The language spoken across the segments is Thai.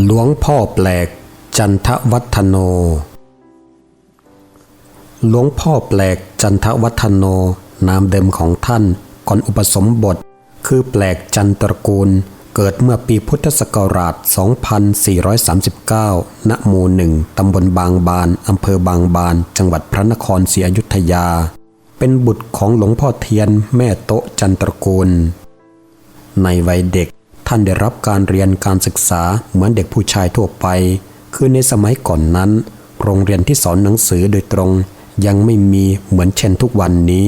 หลวงพ่อแปลก จันทวัฒโน หลวงพ่อแปลกจันทวัฒโน นามเดิมของท่านก่อนอุปสมบท คือแปลกจันตระกูล เกิดเมื่อปีพุทธศักราช 2439 ณ หมู่หนึ่งตำบลบางบาน อำเภอบางบาน จังหวัดพระนครศรีอยุธยา เป็นบุตรของหลวงพ่อเทียนแม่โตะจันตระกูล ในวัยเด็ก ท่านได้รับการเรียนการศึกษาเหมือนเด็กผู้ชายทั่วไป คือในสมัยก่อนนั้น โรงเรียนที่สอนหนังสือโดยตรง ยังไม่มีเหมือนเช่นทุกวันนี้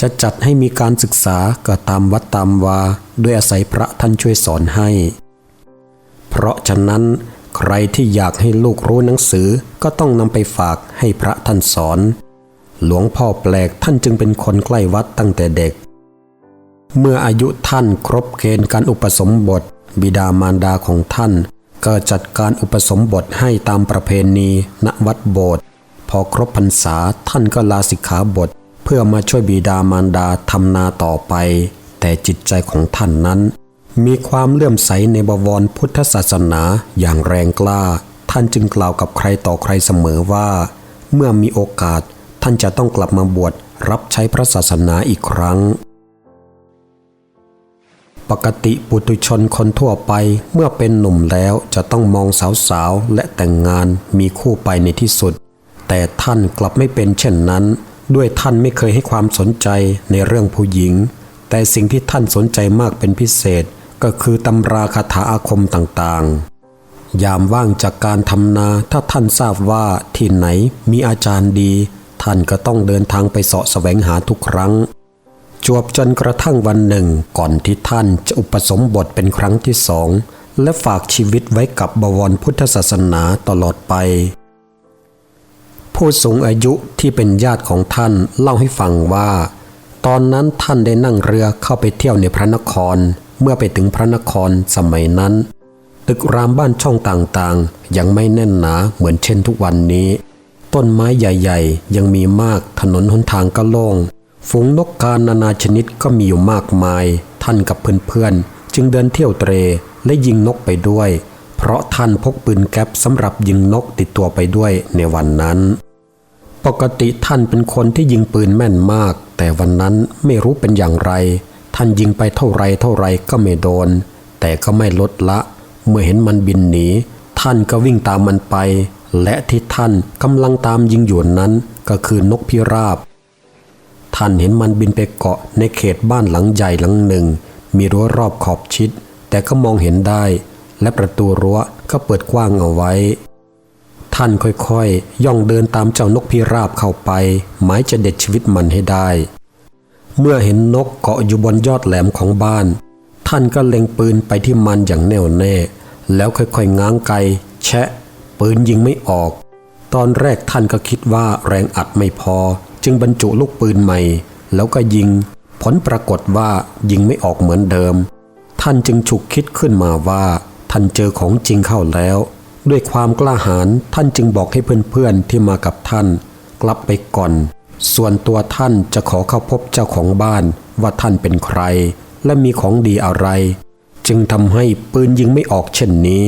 จะจัดให้มีการศึกษาก็ตามวัดตามวาด้วยอาศัยพระท่านช่วยสอนให้ เพราะฉะนั้น ใครที่อยากให้ลูกรู้หนังสือก็ต้องนำไปฝากให้พระท่านสอน หลวงพ่อแปลกท่านจึงเป็นคนใกล้วัดตั้งแต่เด็ก เมื่ออายุท่านครบเกณฑ์การอุปสมบท บิดามารดาของท่าน ก็จัดการอุปสมบทให้ตามประเพณีณวัดโบสถ์พอครบพรรษาท่านก็ลาสิกขาบท เพื่อมาช่วยบิดามารดาทำนาต่อไป แต่จิตใจของท่านนั้น มีความเลื่อมใสในบวรพุทธศาสนาอย่างแรงกล้า ท่านจึงกล่าวกับใครต่อใครเสมอว่า เมื่อมีโอกาสท่านจะต้องกลับมาบวชรับใช้พระศาสนาอีกครั้ง ปกติปุถุชนคนทั่วไปเมื่อเป็นหนุ่มแล้วจะต้องมองสาวๆ และแต่งงานมีคู่ไปในที่สุด แต่ท่านกลับไม่เป็นเช่นนั้น ด้วยท่านไม่เคยให้ความสนใจในเรื่องผู้หญิง แต่สิ่งที่ท่านสนใจมากเป็นพิเศษ ก็คือตำราคาถาอาคมต่างๆ ยามว่างจากการทำนาถ้าท่านทราบว่าที่ไหนมีอาจารย์ดี ท่านก็ต้องเดินทางไปเสาะแสวงหาทุกครั้ง จวบจนกระทั่งวันหนึ่ง ก่อนที่ท่านจะอุปสมบทเป็นครั้งที่สอง และฝากชีวิตไว้กับบวรพุทธศาสนาตลอดไป ผู้สูงอายุที่เป็นญาติของท่านเล่าให้ฟังว่า ตอนนั้นท่านได้นั่งเรือเข้าไปเที่ยวในพระนคร เมื่อไปถึงพระนครสมัยนั้น ตึกรามบ้านช่องต่างๆ ยังไม่แน่นหนาเหมือนเช่นทุกวันนี้ ต้นไม้ใหญ่ ๆ ยังมีมากถนนหนทางก็โล่ง ฝูงนกกานานาชนิดก็มีอยู่มากมาย ท่านกับเพื่อนๆ จึงเดินเที่ยวเตรและยิงนกไปด้วย เพราะท่านพกปืนแก๊ปสำหรับยิงนกติดตัวไปด้วยในวันนั้น ปกติท่านเป็นคนที่ยิงปืนแม่นมาก แต่วันนั้นไม่รู้เป็นอย่างไร ท่านยิงไปเท่าไรเท่าไรก็ไม่โดน แต่ก็ไม่ลดละ เมื่อเห็นมันบินหนี ท่านก็วิ่งตามมันไป และที่ท่านกำลังตามยิงอยู่นั้นก็คือนกพิราบ ท่านเห็นมันบินไปเกาะในเขตบ้านหลังใหญ่หลังหนึ่ง มีรั้วรอบขอบชิด แต่ก็มองเห็นได้ และประตูรั้วก็เปิดกว้างเอาไว้ ท่านค่อยๆ ย่องเดินตามเจ้านกพิราบเข้าไป หมายจะเด็ดชีวิตมันให้ได้ เมื่อเห็นนกเกาะอยู่บนยอดแหลมของบ้าน ท่านก็เล็งปืนไปที่มันอย่างแน่วแน่ แล้วค่อยๆง้างไกแชะ ปืนยิงไม่ออก ตอนแรกท่านก็คิดว่าแรงอัดไม่พอ จึงบรรจุลูกปืนใหม่ แล้วก็ยิง ผลปรากฏว่ายิงไม่ออกเหมือนเดิม ท่านจึงฉุกคิดขึ้นมาว่า ท่านเจอของจริงเข้าแล้ว ด้วยความกล้าหาญท่านจึงบอกให้เพื่อนๆที่มากับท่าน กลับไปก่อน ส่วนตัวท่านจะขอเข้าพบเจ้าของบ้านว่าท่านเป็นใคร และมีของดีอะไร จึงทำให้ปืนยิงไม่ออกเช่นนี้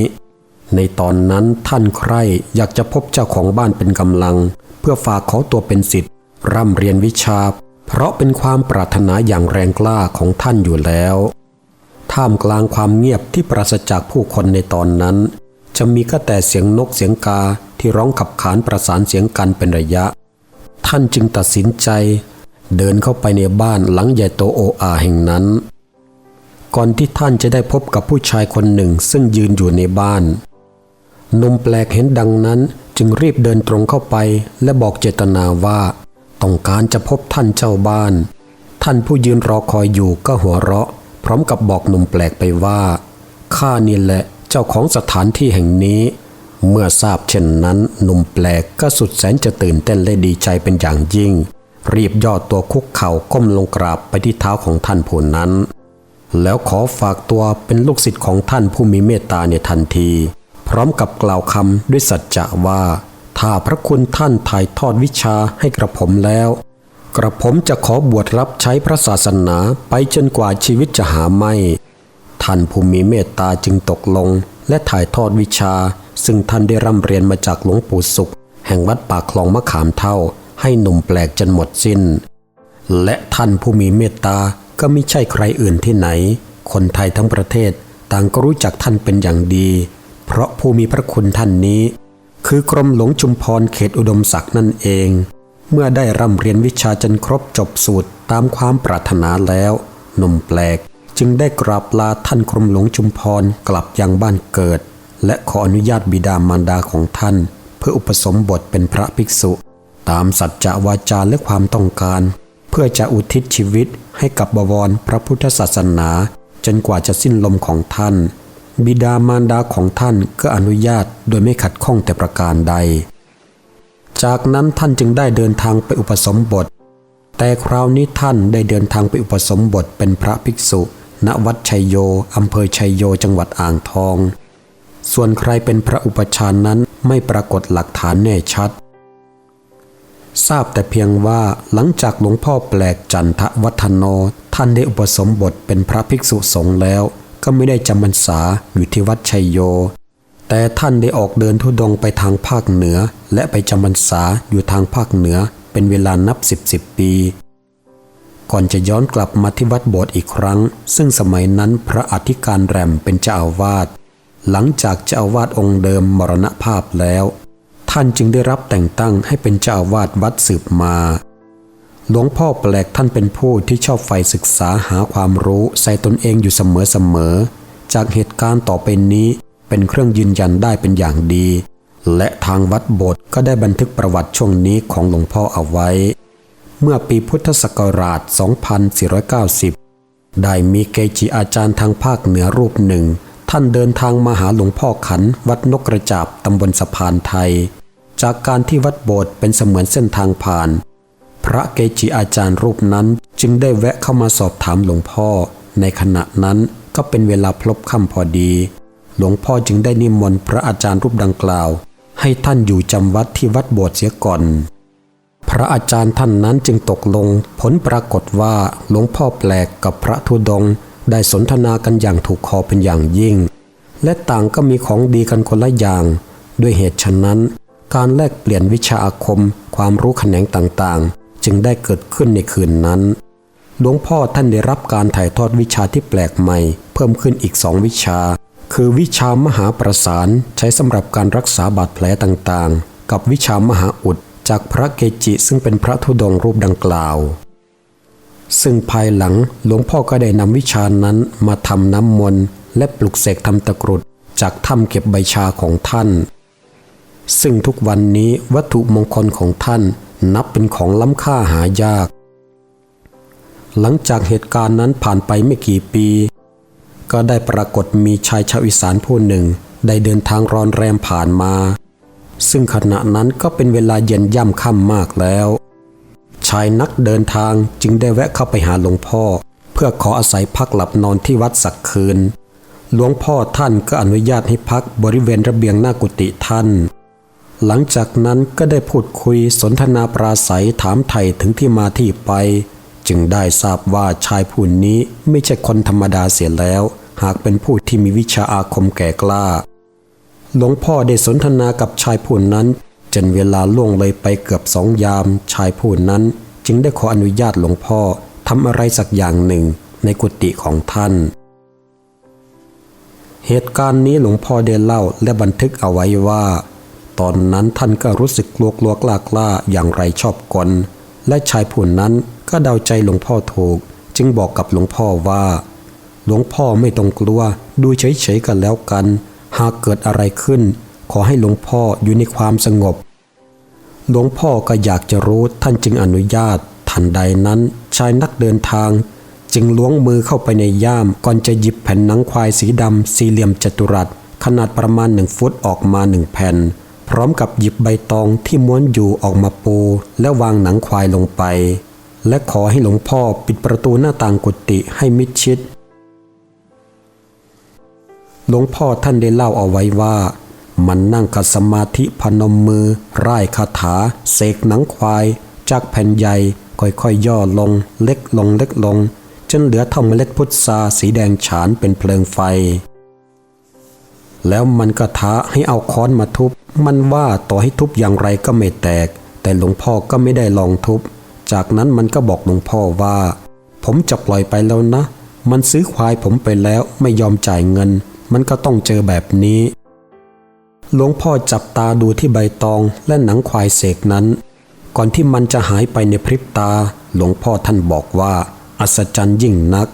ในตอนนั้นท่านใครอยากจะพบเจ้าของบ้านเป็นกำลัง เพื่อฝากขอตัวเป็นสิทธิ์ ร่ำเรียนวิชา เพราะเป็นความปรารถนาอย่างแรงกล้าของท่านอยู่แล้ว ท่ามกลางความเงียบที่ปราศจากผู้คนในตอนนั้น จะมีก็แต่เสียงนกเสียงกาที่ร้องขับขานประสานเสียงกันเป็นระยะ ท่านจึงตัดสินใจ เดินเข้าไปในบ้านหลังใหญ่โตโออาแห่งนั้น ก่อนที่ท่านจะได้พบกับผู้ชายคนหนึ่งซึ่งยืนอยู่ในบ้านนุ่มแปลกเห็นดังนั้นจึงรีบเดินตรงเข้าไปและบอกเจตนาว่า ต้องการจะพบท่านเจ้าบ้าน ท่านผู้ยืนรอคอยอยู่ก็หัวเราะ พร้อมกับบอกหนุ่มแปลกไปว่าข้านี่แหละเจ้าของสถานที่แห่งนี้ เมื่อทราบเช่นนั้นหนุ่มแปลกก็สุดแสนจะตื่นเต้นและดีใจเป็นอย่างยิ่ง รีบย่อตัวคุกเข่าก้มลงกราบไปที่เท้าของท่านผู้นั้น แล้วขอฝากตัวเป็นลูกศิษย์ของท่านผู้มีเมตตาในทันที พร้อมกับกล่าวคำด้วยสัจจะว่า ถ้าพระคุณท่านถ่ายทอดวิชาให้กระผมแล้ว กระผมจะขอบวชรับใช้พระศาสนาไปจนกว่าชีวิตจะหาไม่ ท่านผู้มีเมตตาจึงตกลง และถ่ายทอดวิชา ซึ่งท่านได้ร่ำเรียนมาจากหลวงปู่สุข แห่งวัดปากคลองมะขามเท่า ให้หนุ่มแปลกจนหมดสิ้น และท่านผู้มีเมตตาก็ไม่ใช่ใครอื่นที่ไหน คนไทยทั้งประเทศต่างก็รู้จักท่านเป็นอย่างดี เพราะผู้มีพระคุณท่านนี้ คือกรมหลวงชุมพรเขตอุดมศักดิ์นั่นเอง เมื่อได้ร่ำเรียนวิชาจนครบจบสูตรตามความปรารถนาแล้วหนุ่มแปลกจึงได้กราบลาท่านกรมหลวงชุมพรกลับยังบ้านเกิด และขออนุญาตบิดามารดาของท่าน เพื่ออุปสมบทเป็นพระภิกษุ ตามสัจจะวาจาและความต้องการ เพื่อจะอุทิศชีวิตให้กับบวรพระพุทธศาสนา จนกว่าจะสิ้นลมของท่าน บิดามารดาของท่านก็อนุญาตโดยไม่ขัดข้องแต่ประการใด จากนั้นท่านจึงได้เดินทางไปอุปสมบท แต่คราวนี้ท่านได้เดินทางไปอุปสมบทเป็นพระภิกษุ ณวัดชัยโยอำเภอชัยโยจังหวัดอ่างทอง ส่วนใครเป็นพระอุปชาย์นั้นไม่ปรากฏหลักฐานแน่ชัด ทราบแต่เพียงว่าหลังจากหลวงพ่อแปลกจันทวัฒโนท่านได้อุปสมบทเป็นพระภิกษุสงฆ์แล้ว ก็ไม่ได้จำพรรษาอยู่ที่วัดชัยโย แต่ท่านได้ออกเดินทุดงค์ไปทางภาคเหนือ และไปจำพรรษาอยู่ทางภาคเหนือเป็นเวลานับสิบสิบปี ก่อนจะย้อนกลับมาที่วัดโบสถ์อีกครั้ง ซึ่งสมัยนั้นพระอธิการแรมเป็นเจ้าอาวาสหลังจากเจ้าอาวาสองค์เดิมมรณภาพแล้ว ท่านจึงได้รับแต่งตั้งให้เป็นเจ้าอาวาสวัดสืบมา หลวงพ่อแปลกท่านเป็นผู้ที่ชอบใฝ่ศึกษาหาความรู้ใส่ตนเองอยู่เสมอๆ จากเหตุการณ์ต่อไปนี้เป็นเครื่องยืนยันได้เป็นอย่างดี และทางวัดโบสถ์ก็ได้บันทึกประวัติช่วงนี้ของหลวงพ่อเอาไว้ เมื่อปีพุทธศักราช 2490 ได้มีเกจิอาจารย์ทางภาคเหนือรูปหนึ่ง ท่านเดินทางมาหาหลวงพ่อขัน วัดนกกระจาบตำบลสะพานไทย จากการที่วัดโบสถ์เป็นเสมือนเส้นทางผ่าน พระเกจิอาจารย์รูปนั้นจึงได้แวะเข้ามาสอบถามหลวงพ่อ ในขณะนั้นก็เป็นเวลาพลบค่ำพอดี หลวงพ่อจึงได้นิมนต์พระอาจารย์รูปดังกล่าว ให้ท่านอยู่จำวัดที่วัดโบสถ์เสียก่อน พระอาจารย์ท่านนั้นจึงตกลง ผลปรากฏว่าหลวงพ่อแปลกกับพระธุดงได้สนทนากันอย่างถูกคอเป็นอย่างยิ่ง และต่างก็มีของดีกันคนละอย่าง ด้วยเหตุฉะนั้น การแลกเปลี่ยนวิชาอาคม ความรู้แขนงต่างๆ จึงได้เกิดขึ้นในคืนนั้น หลวงพ่อท่านได้รับการถ่ายทอดวิชาที่แปลกใหม่ เพิ่มขึ้นอีกสองวิชา คือวิชามหาประสานใช้สำหรับการรักษาบาดแผลต่างๆ กับวิชามหาอุดจากพระเกจิซึ่งเป็นพระธุดงรูปดังกล่าว ซึ่งภายหลังหลวงพ่อก็ได้นำวิชานั้นมาทำน้ำมนต์และปลุกเสกทำตะกรุดจากถ้ำเก็บใบชาของท่าน ซึ่งทุกวันนี้วัตถุมงคลของท่าน นับเป็นของล้ำค่าหายาก หลังจากเหตุการณ์นั้นผ่านไปไม่กี่ปี ก็ได้ปรากฏมีชายชาวอีสานผู้หนึ่งได้เดินทางรอนแรมผ่านมา ซึ่งขณะนั้นก็เป็นเวลาเย็นย่ำค่ำมากแล้ว ชายนักเดินทางจึงได้แวะเข้าไปหาหลวงพ่อ เพื่อขออาศัยพักหลับนอนที่วัดสักคืนหลวงพ่อท่านก็อนุญาตให้พักบริเวณระเบียงหน้ากุฏิท่าน หลังจากนั้นก็ได้พูดคุยสนทนาปราศัยถามไถ่ถึงที่มาที่ไป จึงได้ทราบว่าชายผู้นี้ไม่ใช่คนธรรมดาเสียแล้ว หากเป็นผู้ที่มีวิชาอาคมแก่กล้า หลวงพ่อได้สนทนากับชายผู้นั้น จนเวลาล่วงเลยไปเกือบสองยาม ชายผู้นั้น จึงได้ขออนุญาตหลวงพ่อทำอะไรสักอย่างหนึ่งในกุฏิของท่าน เหตุการณ์นี้หลวงพ่อได้เล่าและบันทึกเอาไว้ว่า ตอนนั้นท่านก็รู้สึกกลัวกลัวกล้ากล้าอย่างไรชอบกลและชายผู้นั้นก็เดาใจหลวงพ่อถูก จึงบอกกับหลวงพ่อว่า หลวงพ่อไม่ต้องกลัว ดูเฉยๆกันแล้วกัน หากเกิดอะไรขึ้น ขอให้หลวงพ่ออยู่ในความสงบ หลวงพ่อก็อยากจะรู้ท่านจึงอนุญาต ทันใดนั้นชายนักเดินทาง จึงล้วงมือเข้าไปในย่ามก่อนจะหยิบแผ่นหนังควายสีดำสี่เหลี่ยมจัตุรัส ขนาดประมาณหนึ่งฟุตออกมาหนึ่งแผ่น พร้อมกับหยิบใบตองที่ม้วนอยู่ออกมาปู และวางหนังควายลงไป และขอให้หลวงพ่อปิดประตูหน้าต่างกุฏิให้มิดชิด หลวงพ่อท่านได้เล่าเอาไว้ว่า มันนั่งกัดสมาธิพนมมือ ร่ายคาถา เสกหนังควาย จากแผ่นใหญ่ค่อยๆย่อลง เล็กลงเล็กลง จนเหลือเท่าเมล็ดพุทราสีแดงฉานเป็นเพลิงไฟ แล้วมันก็ท้าให้เอาค้อนมาทุบ มันว่าต่อให้ทุบอย่างไรก็ไม่แตก แต่หลวงพ่อก็ไม่ได้ลองทุบ จากนั้นมันก็บอกหลวงพ่อว่า ผมจะปล่อยไปแล้วนะ มันซื้อควายผมไปแล้วไม่ยอมจ่ายเงิน มันก็ต้องเจอแบบนี้ หลวงพ่อจับตาดูที่ใบตองและหนังควายเสกนั้น ก่อนที่มันจะหายไปในพริบตา หลวงพ่อท่านบอกว่า อัศจรรย์ยิ่งนัก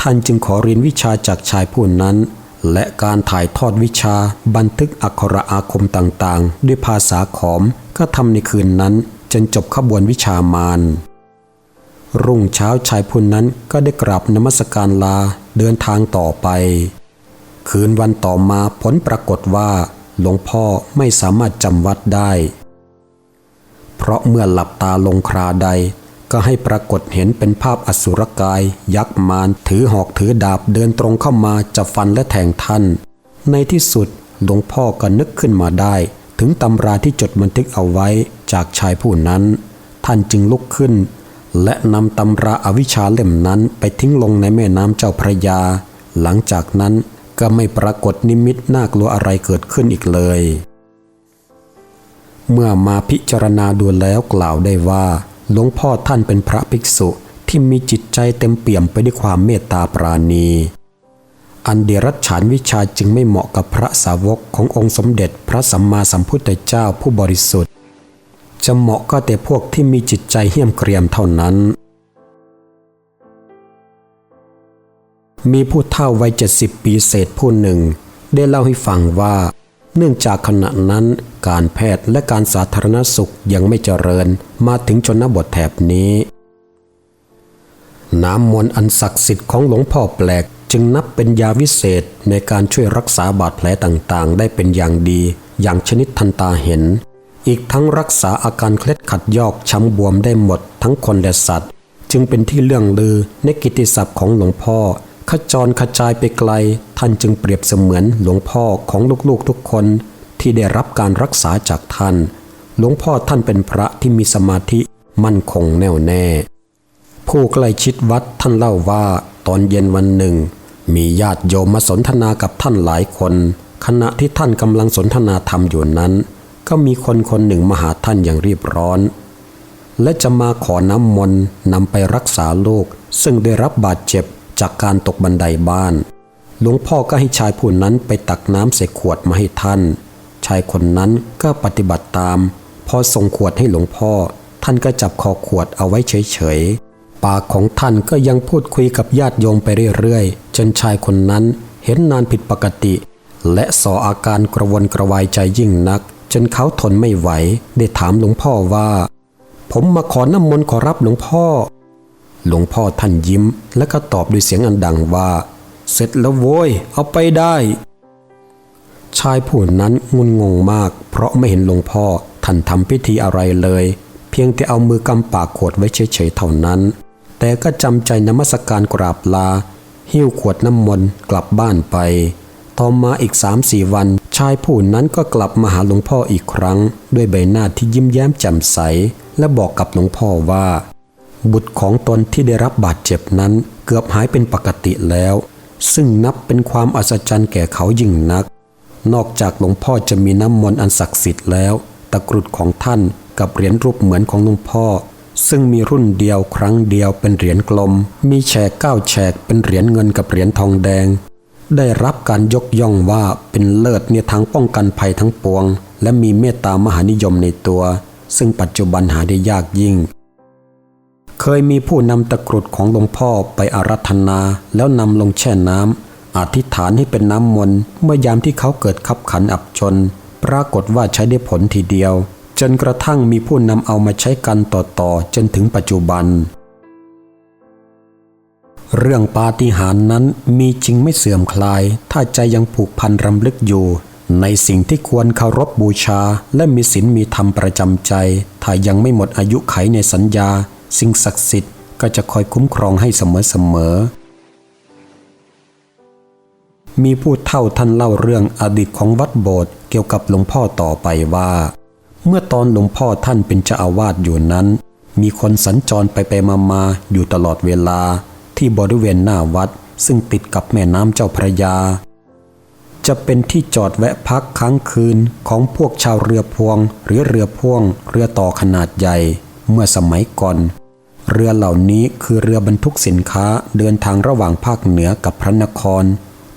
ท่านจึงขอเรียนวิชาจากชายผู้นั้น และการถ่ายทอดวิชาบันทึกอักขระอาคมต่างๆ ด้วยภาษาขอมก็ทำในคืนนั้น จนจบขบวนวิชามารรุ่งเช้าชายผู้นั้นก็ได้กราบนมัสการลาเดินทางต่อไป คืนวันต่อมาผลปรากฏว่าหลวงพ่อไม่สามารถจำวัดได้ เพราะเมื่อหลับตาลงคราใด ก็ให้ปรากฏเห็นเป็นภาพอสุรกาย ยักษ์มารถือหอกถือดาบเดินตรงเข้ามาจะฟันและแทงท่าน ในที่สุดหลวงพ่อก็นึกขึ้นมาได้ ถึงตำราที่จดบันทึกเอาไว้จากชายผู้นั้น ท่านจึงลุกขึ้น และนำตำราอาวิชชาเล่มนั้นไปทิ้งลงในแม่น้ำเจ้าพระยา หลังจากนั้นก็ไม่ปรากฏนิมิตน่ากลัวอะไรเกิดขึ้นอีกเลย เมื่อมาพิจารณาดูแล้วกล่าวได้ว่า หลวงพ่อท่านเป็นพระภิกษุที่มีจิตใจเต็มเปี่ยมไปด้วยความเมตตาปราณี อันเดรัจฉานวิชาจึงไม่เหมาะกับพระสาวกขององค์สมเด็จพระสัมมาสัมพุทธเจ้าผู้บริสุทธิ์ จะเหมาะก็แต่พวกที่มีจิตใจเหี้ยมเกรียมเท่านั้น มีผู้เฒ่าวัยเจ็ดสิบปีเศษผู้หนึ่ง ได้เล่าให้ฟังว่า เนื่องจากขณะนั้นการแพทย์และการสาธารณสุขยังไม่เจริญ มาถึงชนบทแถบนี้ น้ำมนต์อันศักดิ์สิทธิ์ของหลวงพ่อแปลกจึงนับเป็นยาวิเศษในการช่วยรักษาบาดแผลต่างๆ ได้เป็นอย่างดี อย่างชนิดทันตาเห็น อีกทั้งรักษาอาการเคล็ดขัดยอกช้ำบวมได้หมดทั้งคนและสัตว์ จึงเป็นที่เรื่องลือในกิตติศัพท์ของหลวงพ่อขจรขจายไปไกล ท่านจึงเปรียบเสมือนหลวงพ่อของลูกๆทุกคนที่ได้รับการรักษาจากท่าน หลวงพ่อท่านเป็นพระที่มีสมาธิมั่นคงแน่วแน่ ผู้ใกล้ชิดวัดท่านเล่าว่าตอนเย็นวันหนึ่ง มีญาติโยมมาสนทนากับท่านหลายคน ขณะที่ท่านกำลังสนทนาธรรมอยู่นั้น ก็มีคนคนหนึ่งมาหาท่านอย่างรีบร้อน และจะมาขอน้ำมนต์นำไปรักษาลูก ซึ่งได้รับบาดเจ็บจากการตกบันไดบ้าน หลวงพ่อก็ให้ชายผู้นั้นไปตักน้ำใส่ขวดมาให้ท่าน ชายคนนั้นก็ปฏิบัติตาม พอส่งขวดให้หลวงพ่อ ท่านก็จับคอขวดเอาไว้เฉยๆ ปากของท่านก็ยังพูดคุยกับญาติโยมไปเรื่อยๆ จนชายคนนั้นเห็นนานผิดปกติ และสออาการกระวนกระวายใจยิ่งนัก จนเขาทนไม่ไหว ได้ถามหลวงพ่อว่า ผมมาขอน้ำมนต์ขอรับหลวงพ่อ หลวงพ่อท่านยิ้ม แล้วก็ตอบด้วยเสียงอันดังว่า เสร็จแล้วโว้ย เอาไปได้ชายผู้นั้นงุนงงมาก เพราะไม่เห็นหลวงพ่อ ท่านทำพิธีอะไรเลย เพียงแต่เอามือกำปากขวดไว้เฉยๆเท่านั้น แต่ก็จำใจนมัสการกราบลา หิ้วขวดน้ำมนต์กลับบ้านไป ต่อมาอีกสามสี่วัน ชายผู้นั้นก็กลับมาหาหลวงพ่ออีกครั้ง ด้วยใบหน้าที่ยิ้มแย้มแจ่มใส และบอกกับหลวงพ่อว่า บุตรของตนที่ได้รับบาดเจ็บนั้น เกือบหายเป็นปกติแล้ว ซึ่งนับเป็นความอัศจรรย์แก่เขายิ่งนักนอกจากหลวงพ่อจะมีน้ำมนต์อันศักดิ์สิทธิ์แล้ว ตะกรุดของท่านกับเหรียญรูปเหมือนของหลวงพ่อ ซึ่งมีรุ่นเดียวครั้งเดียวเป็นเหรียญกลม มีแฉกเก้าแฉกเป็นเหรียญเงินกับเหรียญทองแดง ได้รับการยกย่องว่าเป็นเลิศในทางป้องกันภัยทั้งปวง และมีเมตตามหานิยมในตัว ซึ่งปัจจุบันหาได้ยากยิ่งเคยมีผู้นำตะกรุดของหลวงพ่อไปอารัธนาแล้วนำลงแช่น้ำอธิษฐานให้เป็นน้ำมนต์เมื่อยามที่เขาเกิดขับขันอับจน ปรากฏว่าใช้ได้ผลทีเดียว จนกระทั่งมีผู้นำเอามาใช้กันต่อๆจนถึงปัจจุบัน เรื่องปาฏิหาริย์นั้นมีจริงไม่เสื่อมคลาย ถ้าใจยังผูกพันรำลึกอยู่ ในสิ่งที่ควรเคารพบูชา และมีศีลมีธรรมประจำใจ ถ้ายังไม่หมดอายุไขในสัญญา สิ่งศักดิ์สิทธิ์ก็จะคอยคุ้มครองให้เสมอๆ มีผู้เท่าท่านเล่าเรื่องอดีตของวัดโบสถ์เกี่ยวกับหลวงพ่อต่อไปว่า เมื่อตอนหลวงพ่อท่านเป็นเจ้าอาวาสอยู่นั้น มีคนสัญจรไปไปมามาอยู่ตลอดเวลาที่บริเวณหน้าวัด ซึ่งติดกับแม่น้ำเจ้าพระยา จะเป็นที่จอดแวะพักค้างคืนของพวกชาวเรือพวง หรือเรือพ่วง เรือต่อขนาดใหญ่ เมื่อสมัยก่อน เรือเหล่านี้คือเรือบรรทุกสินค้าเดินทางระหว่างภาคเหนือกับพระนคร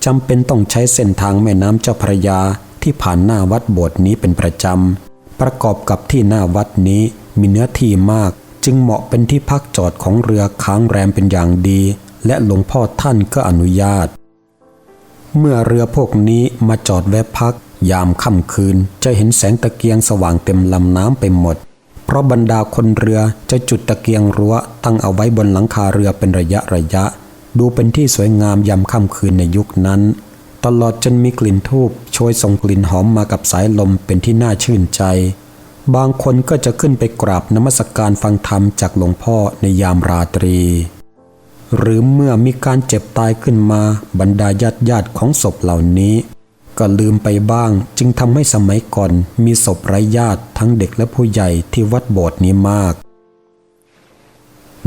จำเป็นต้องใช้เส้นทางแม่น้ำเจ้าพระยาที่ผ่านหน้าวัดโบสถ์นี้เป็นประจำ ประกอบกับที่หน้าวัดนี้มีเนื้อที่มาก จึงเหมาะเป็นที่พักจอดของเรือค้างแรมเป็นอย่างดี และหลวงพ่อท่านก็อนุญาต เมื่อเรือพวกนี้มาจอดแวะพัก ยามค่ำคืนจะเห็นแสงตะเกียงสว่างเต็มลำน้ำไปหมด เพราะบรรดาคนเรือจะจุดตะเกียงรั้วตั้งเอาไว้บนหลังคาเรือเป็นระยะระยะ ดูเป็นที่สวยงามยามค่ำคืนในยุคนั้น ตลอดจนมีกลิ่นทูบโชยส่งกลิ่นหอมมากับสายลมเป็นที่น่าชื่นใจ บางคนก็จะขึ้นไปกราบนมัสการฟังธรรมจากหลวงพ่อในยามราตรี หรือเมื่อมีการเจ็บตายขึ้นมาบรรดาญาติญาติของศพเหล่านี้ ก็ลืมไปบ้าง จึงทำให้สมัยก่อนมีศพไร้ญาติทั้งเด็กและผู้ใหญ่ที่วัดโบสถ์นี้มาก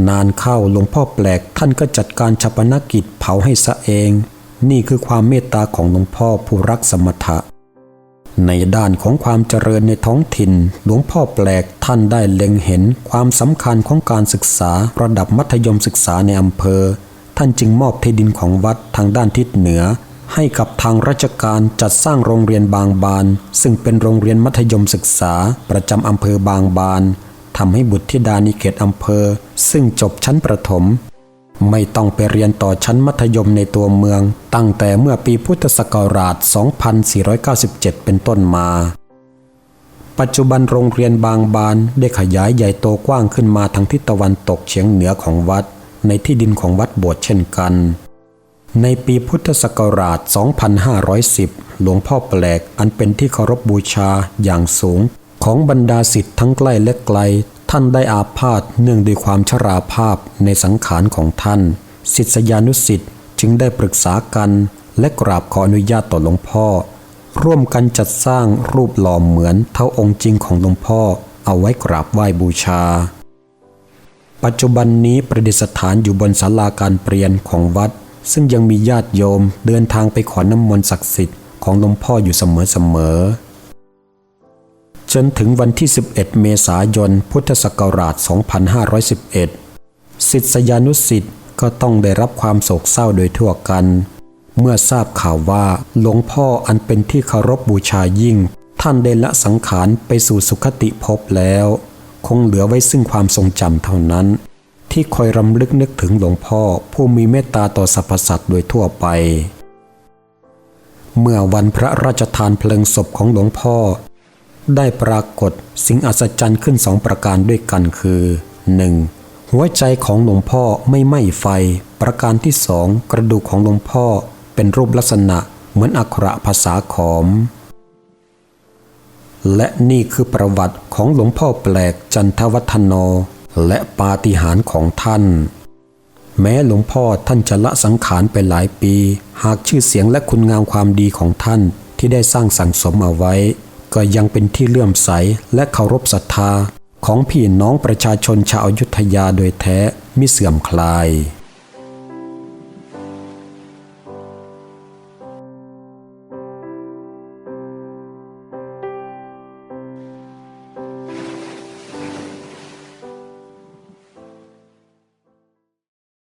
นานเข้าหลวงพ่อแปลกท่านก็จัดการชาปนกิจเผาให้ซะเอง นี่คือความเมตตาของหลวงพ่อผู้รักสมถะ ในด้านของความเจริญในท้องถิ่น หลวงพ่อแปลกท่านได้เล็งเห็นความสำคัญของการศึกษาระดับมัธยมศึกษาในอำเภอ ท่านจึงมอบที่ดินของวัดทางด้านทิศเหนือ ให้กับทางราชการจัดสร้างโรงเรียนบางบาน ซึ่งเป็นโรงเรียนมัธยมศึกษาประจำอำเภอบางบาน ทำให้บุตรธิดานิเขตอำเภอ ซึ่งจบชั้นประถม ไม่ต้องไปเรียนต่อชั้นมัธยมในตัวเมือง ตั้งแต่เมื่อปีพุทธศักราช 2497 เป็นต้นมา ปัจจุบันโรงเรียนบางบานได้ขยายใหญ่โตกว้างขึ้นมาทางทิศตะวันตกเฉียงเหนือของวัด ในที่ดินของวัดโบสถ์เช่นกัน ในปีพุทธศักราช 2510 หลวงพ่อแปลกอันเป็นที่เคารพบบูชาอย่างสูง ของบรรดาศิษย์ทั้งใกล้และไกล ท่านได้อาพาธเนื่องด้วยความชราภาพในสังขารของท่านศิษยานุศิษย์จึงได้ปรึกษากัน และกราบขออนุญาตต่อหลวงพ่อ ร่วมกันจัดสร้างรูปหล่อเหมือนเท่าองค์จริงของหลวงพ่อ เอาไว้กราบไหว้บูชา ปัจจุบันนี้ประดิษฐานอยู่บนศาลาการเปลี่ยนของวัด ซึ่งยังมีญาติโยมเดินทางไปขอน้ำมนต์ศักดิ์สิทธิ์ของหลวงพ่ออยู่เสมอๆ จนถึงวันที่ 11 เมษายน พุทธศักราช 2511 ศิษยานุศิษย์ก็ต้องได้รับความโศกเศร้าโดยทั่วกัน เมื่อทราบข่าวว่าหลวงพ่ออันเป็นที่เคารพบบูชายิ่ง ท่านได้ละสังขารไปสู่สุคติภพแล้ว คงเหลือไว้ซึ่งความทรงจำเท่านั้น ที่คอยรำลึกนึกถึงหลวงพ่อผู้มีเมตตาต่อสรรพสัตว์โดยทั่วไป เมื่อวันพระราชทานเพลิงศพของหลวงพ่อ ได้ปรากฏสิ่งอัศจรรย์ขึ้นสองประการด้วยกันคือ 1. หัวใจของหลวงพ่อไม่ไหม้ไฟ ประการที่สองกระดูกของหลวงพ่อเป็นรูปลักษณะเหมือนอักระภาษาขอม และนี่คือประวัติของหลวงพ่อแปลกจันทวัฒโน และปาฏิหาริย์ของท่าน แม้หลวงพ่อท่านจะละสังขารไปหลายปี หากชื่อเสียงและคุณงามความดีของท่านที่ได้สร้างสั่งสมเอาไว้ ก็ยังเป็นที่เลื่อมใสและเคารพศรัทธาของพี่น้องประชาชนชาวอยุธยาโดยแท้มิเสื่อมคลาย